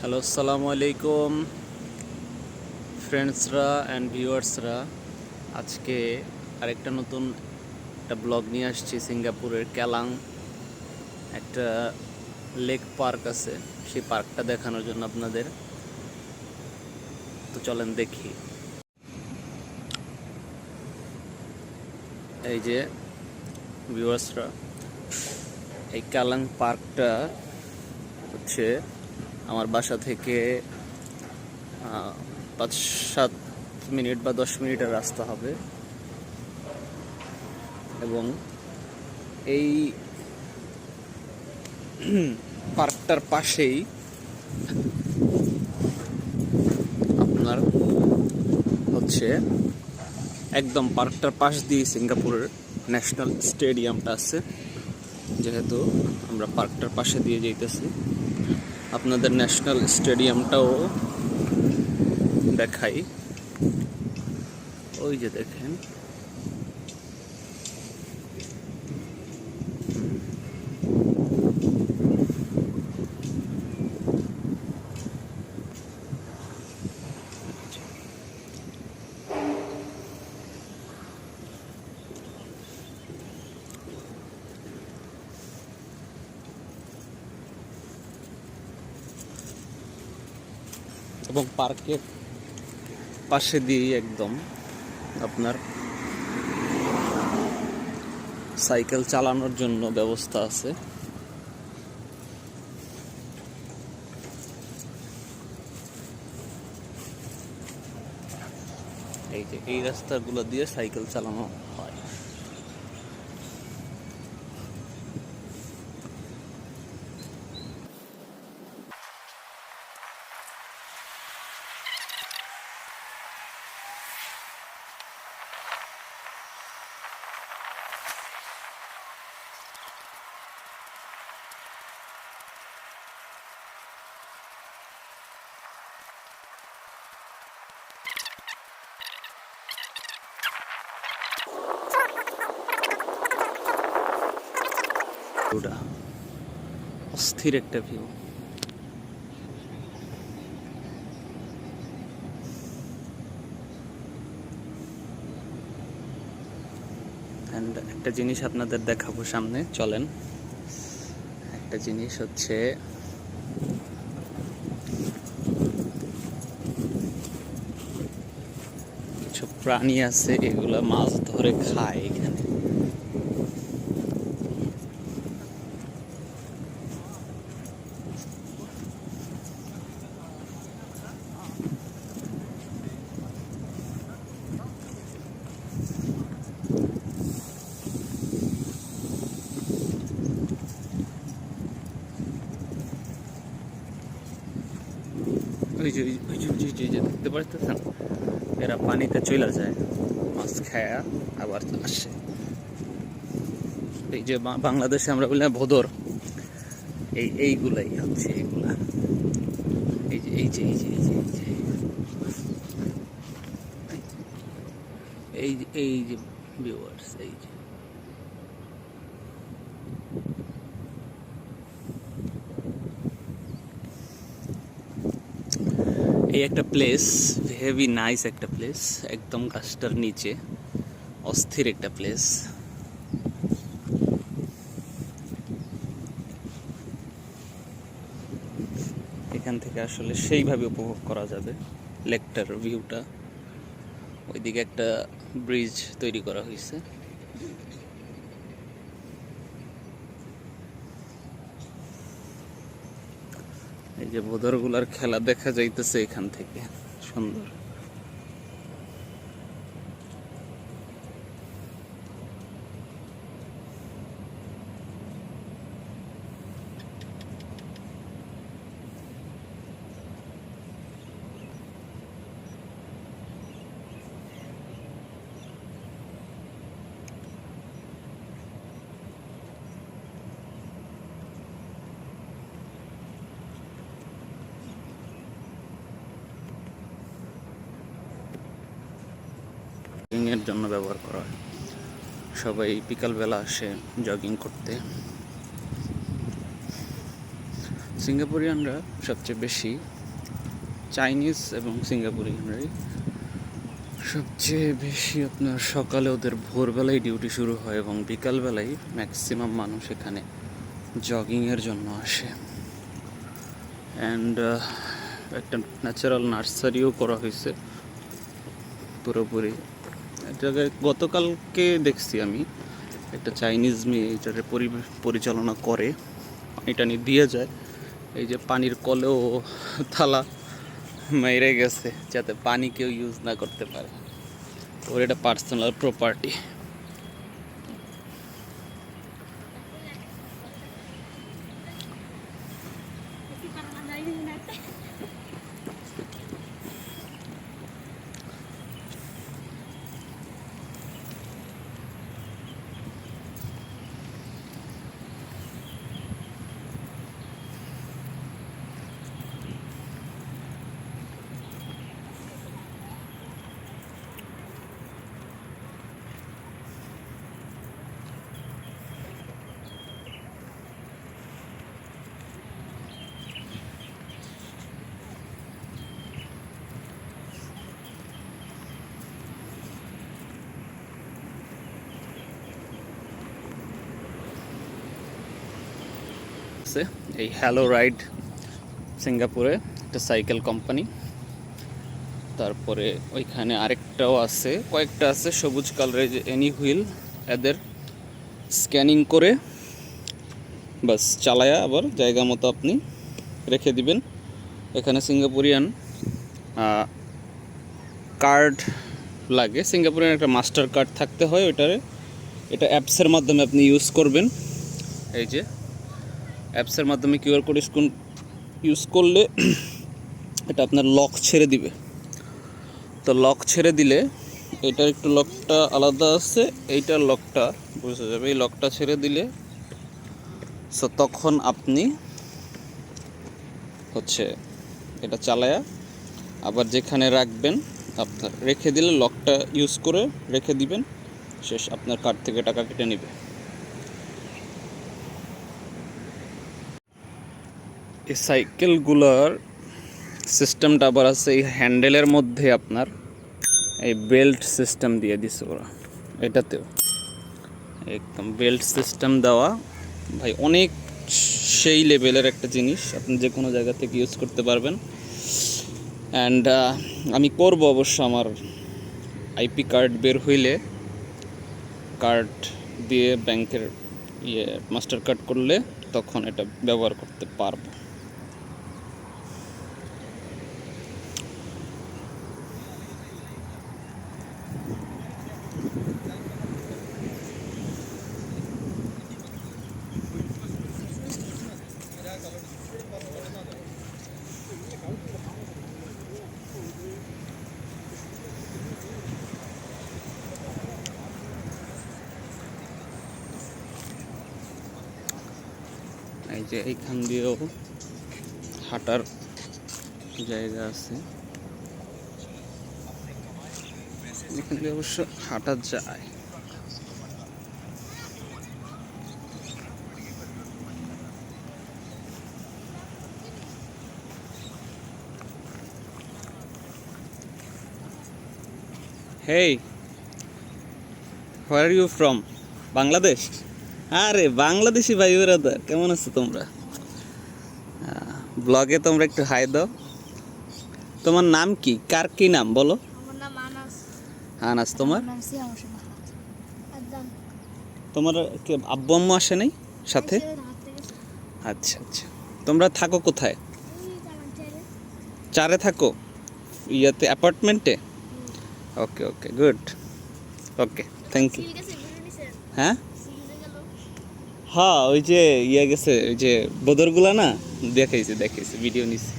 Hello, আসসালামু আলাইকুম। ফ্রেন্ডসরা and ভিউয়ার্সরা আজকে আরেকটা নতুন একটা ব্লগ নিয়ে আসছি সিঙ্গাপুরের ক্যালাং। একটা লেক পার্ক আছে, সেই পার্কটা দেখানোর জন্য আপনাদের। তো চলেন দেখি। এই যে ভিউয়ার্সরা এই ক্যালাং পার্কটা হচ্ছে আমার বাসা থেকে পাঁচ সাত মিনিট বা দশ মিনিটের রাস্তা হবে। এবং এই পার্কটার পাশেই আপনার হচ্ছে একদম পার্কটার পাশ দিয়ে সিঙ্গাপুরের ন্যাশনাল স্টেডিয়ামটা আছে, যেহেতু আমরা পার্কটার পাশে দিয়ে যাইতেছি। আপনাদের ন্যাশনাল স্টেডিয়ামটাও দেখাই। ওই যে দেখেন। এবং পার্কের পাশে দিয়ে একদম আপনার সাইকেল চালানোর জন্য ব্যবস্থা আছে। এই যে এই রাস্তাগুলো দিয়ে সাইকেল চালানো হয়। ভিউটা। অস্থির একটা ভিউ। একটা জিনিস আপনাদের দেখাবো সামনে, চলেন। একটা জিনিস হচ্ছে কিছু প্রাণী আছে, এগুলা মাছ ধরে খায় এখানে। ওই যে যে দেখতে পারতেছেন? এরা পানিতে চলে যায়, মাছ খায় আবার আসে। এই যে বাংলাদেশে আমরা বলি না ভোদর এই, এইগুলাই হচ্ছে এইগুলা এই যে এই যে এই যে এই যে এই যে। এই যে। এই একটা প্লেস হেভি নাইস একটা প্লেস একদম গাছটার নিচে, অস্থির একটা প্লেস এখান থেকে আসলে সেইভাবে উপভোগ করা যাবে লেকটার ভিউটা ওইদিকে একটা ব্রিজ তৈরি করা হয়েছে। যে বোদরগুলার খেলা দেখা যাইতেছে এখান থেকে। সুন্দর। জগিংয়ের জন্য ব্যবহার করা হয়। সবাই বিকালবেলা আসে জগিং করতে। সিঙ্গাপুরিয়ানরা সবচেয়ে বেশি চাইনিজ এবং সিঙ্গাপুরিয়ানরাই সবচেয়ে বেশি আপনার সকালে ওদের ভোরবেলায় ডিউটি শুরু হয় এবং বিকালবেলায় ম্যাক্সিমাম মানুষ এখানে জগিংয়ের জন্য আসে। অ্যান্ড একটা ন্যাচারাল নার্সারিও করা হয়েছে। পুরোপুরি জায়গায় গতকালকে দেখছি আমি। একটা চাইনিজ মেয়ে এটাকে পরিচালনা করে। এটা নিয়ে দিয়ে যায়। এই যে পানির কলেও থালা মেরে গেছে, যাতে পানি কেউ ইউজ না করতে পারে। ওর এটা পার্সোনাল প্রপার্টি আছে এই হ্যালো রাইড সিঙ্গাপুরে একটা সাইকেল কোম্পানি তারপরে ওইখানে আরেকটাও আছে, কয়েকটা আছে সবুজ কালারের যে এনি হুইল এদের স্ক্যানিং করে বাস চালায়া আবার জায়গা মতো আপনি রেখে দিবেন। এখানে সিঙ্গাপুরিয়ান কার্ড লাগে। সিঙ্গাপুরিয়ান একটা মাস্টার কার্ড থাকতে হয় ওইটারে। এটা অ্যাপসের মাধ্যমে আপনি ইউজ করবেন। এই যে অ্যাপসের মাধ্যমে কিউআর কোড স্কুন ইউজ করলে এটা আপনার লক ছেড়ে দিবে। তো লক ছেড়ে দিলে এটার একটু লকটা আলাদা আছে, এইটার লকটা, বুঝে যাবে? এই লকটা ছেড়ে দিলে সো তখন আপনি হচ্ছে এটা চালায়া আবার যেখানে রাখবেন, আপনার রেখে দিলে লকটা ইউজ করে রেখে দিবেন, শেষ, আপনার কার্ড থেকে টাকা কেটে নেবে। এই সাইকেলগুলোর সিস্টেমটা আবার আছে, এই হ্যান্ডেলের মধ্যে আপনার এই বেল্ট সিস্টেম দিয়ে দিছে ওরা, এটাতেও। একদম বেল্ট সিস্টেম দেওয়া। ভাই, অনেক সেই লেভেলের একটা জিনিস, আপনি যে কোনো জায়গা থেকে ইউজ করতে পারবেন। অ্যান্ড আমি করব অবশ্য আমার আইপি কার্ড বের হইলে। কার্ড দিয়ে ব্যাংকের ইয়ে মাস্টার কার্ড করলে তখন এটা ব্যবহার করতে পারব। যে এইখান দিয়েও হাঁটার জায়গা আছে। এখান দিয়ে অবশ্য হাঁটা যায়। Hey where are you from Bangladesh আরে বাংলাদেশি ভাই ব্রাদার কেমন আছো তোমরা? ব্লগে তোমরা একটু হাই দাও। তোমার নাম কি? কার কি নাম বলো? আনাস। তোমার? তোমার কি আব্বু আম্মু আসে নাই সাথে? আচ্ছা আচ্ছা। তোমরা থাকো কোথায়? চারে থাকো? ইয়াতে অ্যাপার্টমেন্টে okay okay good okay thank you হ্যাঁ? হ্যাঁ ওই যে ইয়ে গেছে, ওই যে বদরগুলা না? দেখাইছে দেখাইছে ভিডিও নিছে।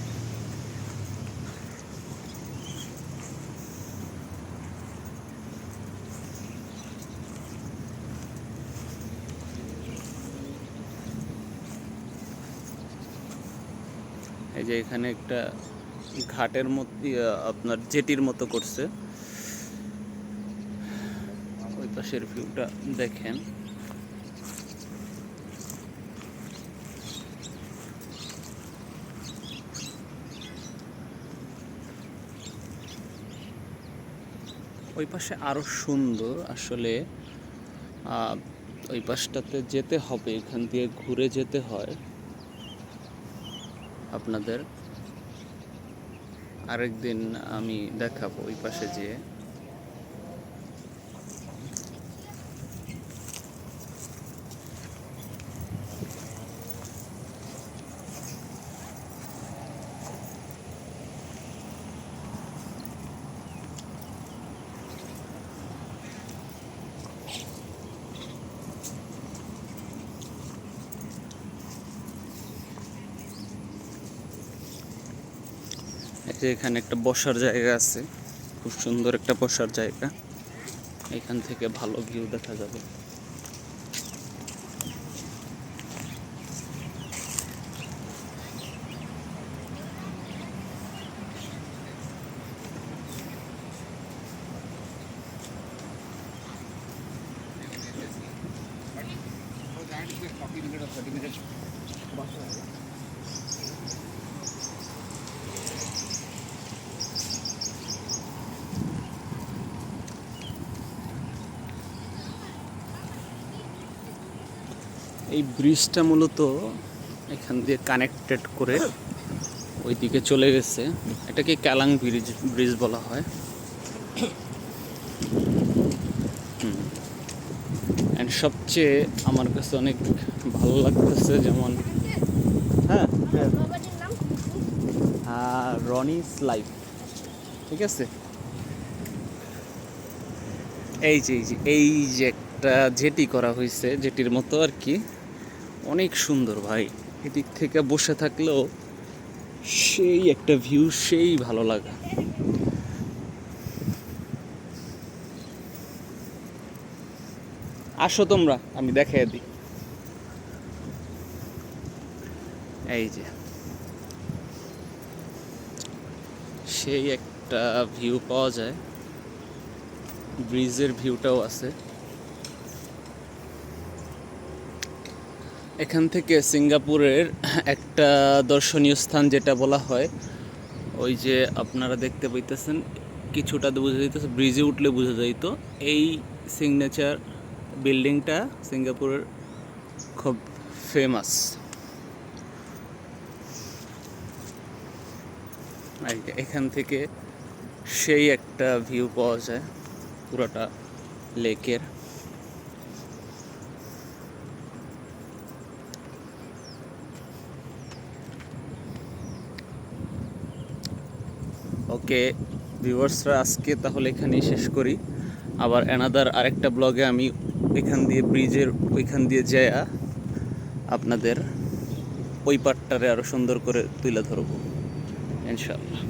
এই যে এখানে একটা ঘাটের মধ্যে আপনার জেটির মতো করছে। ওই পাশের ভিউটা দেখেন। ওই পাশে আরও সুন্দর আসলে ওই পাশটাতে যেতে হবে, এখান দিয়ে ঘুরে যেতে হয়। আপনাদের আরেকদিন আমি দেখাবো ওই পাশে যেয়ে। যে এখানে একটা বসার জায়গা আছে। খুব সুন্দর একটা বসার জায়গা। এখান থেকে ভালো ভিউ দেখা যাবে। এই ব্রিজটা মূলত এখান দিয়ে কানেক্টেড করে ওইদিকে চলে গেছে। এটাকে ক্যালাং ব্রিজ ব্রিজ বলা হয়। অ্যান্ড সবচেয়ে আমার কাছে অনেক ভালো লাগতেছে যেমন হ্যাঁ? রনিস লাইফ। ঠিক আছে? এই যে এই যে এই যে একটা জেটি করা হয়েছে, জেটির মতো আর কি। অনেক সুন্দর ভাই। এদিক থেকে বসে থাকলেও সেই একটা ভিউ সেই ভালো লাগা। আসো তোমরা, আমি দেখাই দিই। এই যে। সেই একটা ভিউ পাওয়া যায়। ব্রিজের ভিউটাও আছে। এখান থেকে সিঙ্গাপুরের একটা দর্শনীয় স্থান যেটা বলা হয়, ওই যে আপনারা দেখতে পাইতেছেন, কিছুটা বোঝা যাইতেছে ব্রিজে উঠলে বোঝা যাইত। এই সিগনেচার বিল্ডিংটা সিঙ্গাপুরের খুব ফেমাস এখান থেকে সেই একটা ভিউ পাওয়া যায়, পুরোটা লেকের ওকে ভিউয়ার্সরা, আজকে তাহলে এখানেই শেষ করি। আবার অ্যানাদার আরেকটা ব্লগে আমি এখান দিয়ে ব্রিজের ওইখান দিয়ে যায়া আপনাদের ওই পাটটারে আরও সুন্দর করে তুলে ধরবো, ইনশাআল্লাহ।